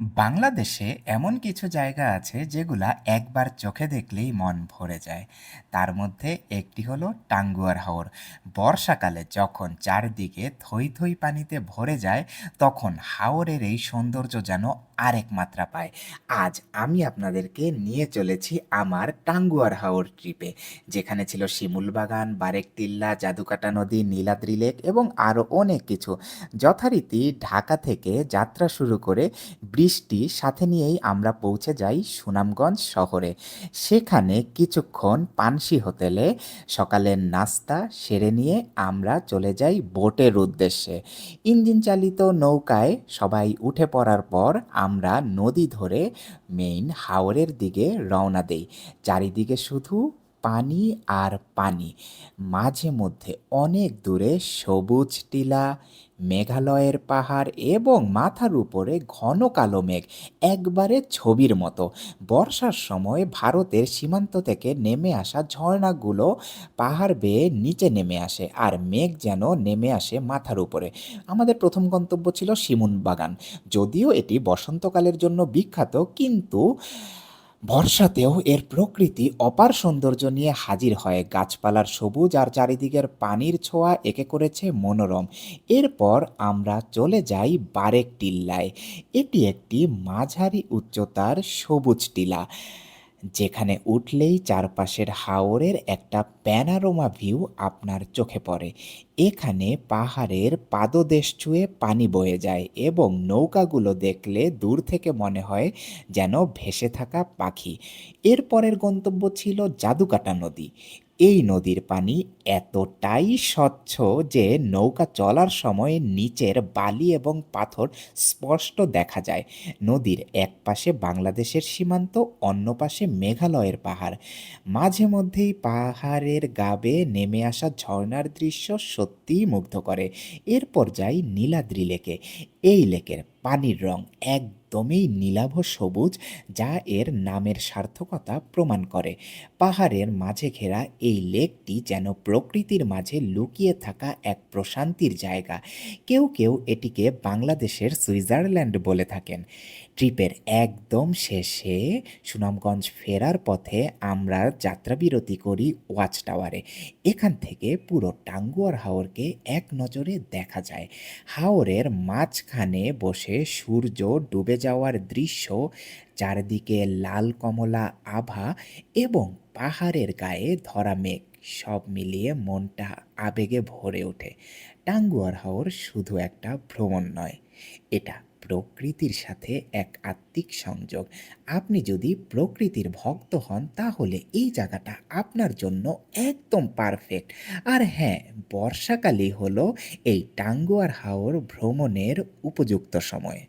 বাংলাদেশে এমন কিছু জায়গা আছে যেগুলা একবার চোখে দেখলেই মন ভরে যায়। তার মধ্যে একটি হলো টাঙ্গুয়ার হাওর। বর্ষাকালে যখন চারদিকে থই থই পানিতে ভরে যায়, তখন হাওরের এই সৌন্দর্য যেন আরেক মাত্রা পায়। আজ আমি আপনাদেরকে নিয়ে চলেছি আমার টাঙ্গুয়ার হাওর ট্রিপে যেখানে ছিল শিমুল বাগান বারেকটিল্লা জাদুকাটা নদী, নীলাদ্রি লেক এবং আরও অনেক কিছু। যথারীতি ঢাকা থেকে যাত্রা শুরু করে বৃষ্টি সাথে নিয়েই আমরা পৌঁছে যাই সুনামগঞ্জ শহরে। সেখানে কিছুক্ষণ পানসি হোটেলে সকালের নাস্তা সেরে নিয়ে আমরা চলে যাই বোটের উদ্দেশ্যে। ইঞ্জিন চালিত নৌকায় সবাই উঠে পড়ার পর আমরা নদী ধরে মেইন হাওরের দিকে রওনা দেই। চারিদিকে শুধু পানি আর পানি। মাঝে মধ্যে অনেক দূরে সবুজ টিলা, মেঘালয়ের পাহাড় এবং মাথার উপরে ঘন কালো মেঘ একবারে ছবির মতো। বর্ষার সময় ভারতের সীমান্ত থেকে নেমে আসা ঝর্ণাগুলো পাহাড় বেয়ে নিচে নেমে আসে আর মেঘ যেন নেমে আসে মাথার উপরে। আমাদের প্রথম গন্তব্য ছিল শিমুন বাগান যদিও এটি বসন্তকালের জন্য বিখ্যাত, কিন্তু বর্ষাতেও এর প্রকৃতি অপার সৌন্দর্য নিয়ে হাজির হয়। গাছপালার সবুজ আর চারিদিকের পানির ছোঁয়া একে করেছে মনোরম। এরপর আমরা চলে যাই বারেক টিল্লায়। এটি একটি মাঝারি উচ্চতার সবুজ টিলা, যেখানে উঠলেই চারপাশের হাওরের একটা প্যানারোমা ভিউ আপনার চোখে পড়ে। এখানে পাহাড়ের পাদদেশ ছুঁয়ে পানি বয়ে যায় এবং নৌকাগুলো দেখলে দূর থেকে মনে হয় যেন ভেসে থাকা পাখি। এরপরের গন্তব্য ছিল জাদুকাটা নদী। এই নদীর পানি এতটাই স্বচ্ছ যে নৌকা চলার সময় নিচের বালি এবং পাথর স্পষ্ট দেখা যায়। নদীর এক পাশে বাংলাদেশের সীমান্ত, অন্য পাশে মেঘালয়ের পাহাড়। মাঝে মধ্যেই পাহাড়ের গাবে নেমে আসা ঝর্ণার দৃশ্য সত্যিই মুগ্ধ করে। এরপর যাই নীলাদ্রি লেকে। এই লেকের পানির রং একদমই নীলাভ সবুজ, যা এর নামের সার্থকতা প্রমাণ করে। পাহাড়ের মাঝে ঘেরা এই লেকটি যেন প্রকৃতির মাঝে লুকিয়ে থাকা এক প্রশান্তির জায়গা। কেউ কেউ এটিকে বাংলাদেশের সুইজারল্যান্ড বলে থাকেন। ট্রিপের একদম শেষে সুনামগঞ্জ ফেরার পথে আমরা যাত্রাবিরতি করি ওয়াচ টাওয়ারে। এখান থেকে পুরো টাঙ্গুয়ার হাওরকে এক নজরে দেখা যায়। হাওরের মাঝখানে বসে সূর্য ডুবে যাওয়ার দৃশ্য, চারদিকে লাল কমলা আভা এবং পাহাড়ের গায়ে ধরা মেঘ, সব মিলিয়ে মনটা আবেগে ভরে ওঠে। টাঙ্গুয়ার হাওর শুধু একটা ভ্রমণ নয়, এটা প্রকৃতির সাথে এক আত্মিক সংযোগ। আপনি যদি প্রকৃতির ভক্ত হন, তাহলে এই জায়গাটা আপনার জন্য একদম পারফেক্ট। আর হ্যাঁ বর্ষাকালই হলো এই টাঙ্গুয়ার হাওর ভ্রমণের উপযুক্ত সময়।